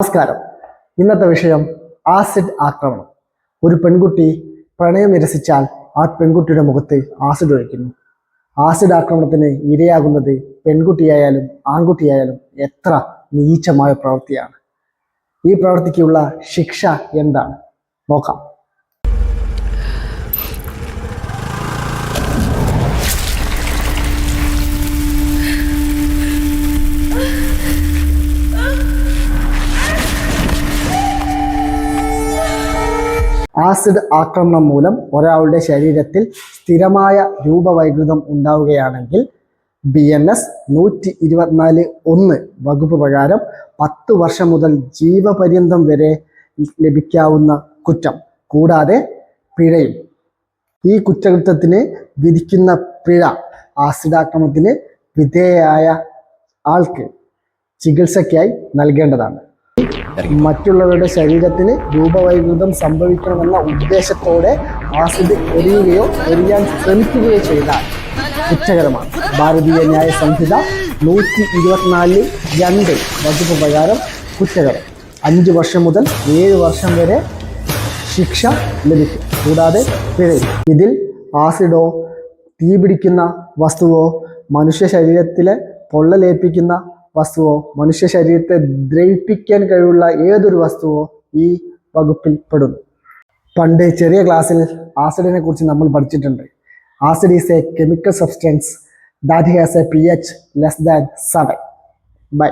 നമസ്കാരം. ഇന്നത്തെ വിഷയം ആസിഡ് ആക്രമണം. ഒരു പെൺകുട്ടി പ്രണയം നിരസിച്ചാൽ ആ പെൺകുട്ടിയുടെ മുഖത്ത് ആസിഡ് ഒഴിക്കുന്നു. ആസിഡ് ആക്രമണത്തിന് ഇരയാകുന്നത് പെൺകുട്ടിയായാലും ആൺകുട്ടിയായാലും എത്ര നീചമായ പ്രവൃത്തിയാണ്. ഈ പ്രവൃത്തിക്കുള്ള ശിക്ഷ എന്താണ്? നോക്കാം. ആസിഡ് ആക്രമണം മൂലം ഒരാളുടെ ശരീരത്തിൽ സ്ഥിരമായ രൂപവൈകൃതം ഉണ്ടാവുകയാണെങ്കിൽ ബി എൻ എസ് നൂറ്റി ഇരുപത്തിനാല് ഒന്ന് വകുപ്പ് പ്രകാരം പത്ത് വർഷം മുതൽ ജീവപര്യന്തം വരെ ലഭിക്കാവുന്ന കുറ്റം. കൂടാതെ പിഴയും. ഈ കുറ്റകൃത്യത്തിന് വിധിക്കുന്ന പിഴ ആസിഡ് ആക്രമണത്തിന് വിധേയയായ ആൾക്ക് ചികിത്സയ്ക്കായി നൽകേണ്ടതാണ്. മറ്റുള്ളവരുടെ ശരീരത്തിന് രൂപവൈകൃതം സംഭവിക്കണമെന്ന ഉദ്ദേശത്തോടെ ആസിഡ് എറിയുകയോ എറിയാൻ ശ്രമിക്കുകയോ ചെയ്താൽ കുറ്റകരമാണ്. ഭാരതീയ ന്യായ സംഹിത നൂറ്റി ഇരുപത്തിനാലിൽ രണ്ട് വകുപ്പ് പ്രകാരം കുറ്റകരം. അഞ്ച് വർഷം മുതൽ ഏഴ് വർഷം വരെ ശിക്ഷ ലഭിക്കും. കൂടാതെ പിഴയും. ഇതിൽ ആസിഡോ തീപിടിക്കുന്ന വസ്തുവോ മനുഷ്യ ശരീരത്തിലെ പൊള്ളലേൽപ്പിക്കുന്ന വസ്തുവോ മനുഷ്യ ശരീരത്തെ ദ്രവിപ്പിക്കാൻ കഴിവുള്ള ഏതൊരു വസ്തുവോ ഈ വകുപ്പിൽ പെടും. പണ്ട് ചെറിയ ക്ലാസ്സിൽ ആസിഡിനെ കുറിച്ച് നമ്മൾ പഠിച്ചിട്ടുണ്ട്. Acid is a chemical substance that has a P H less than seven. Bye.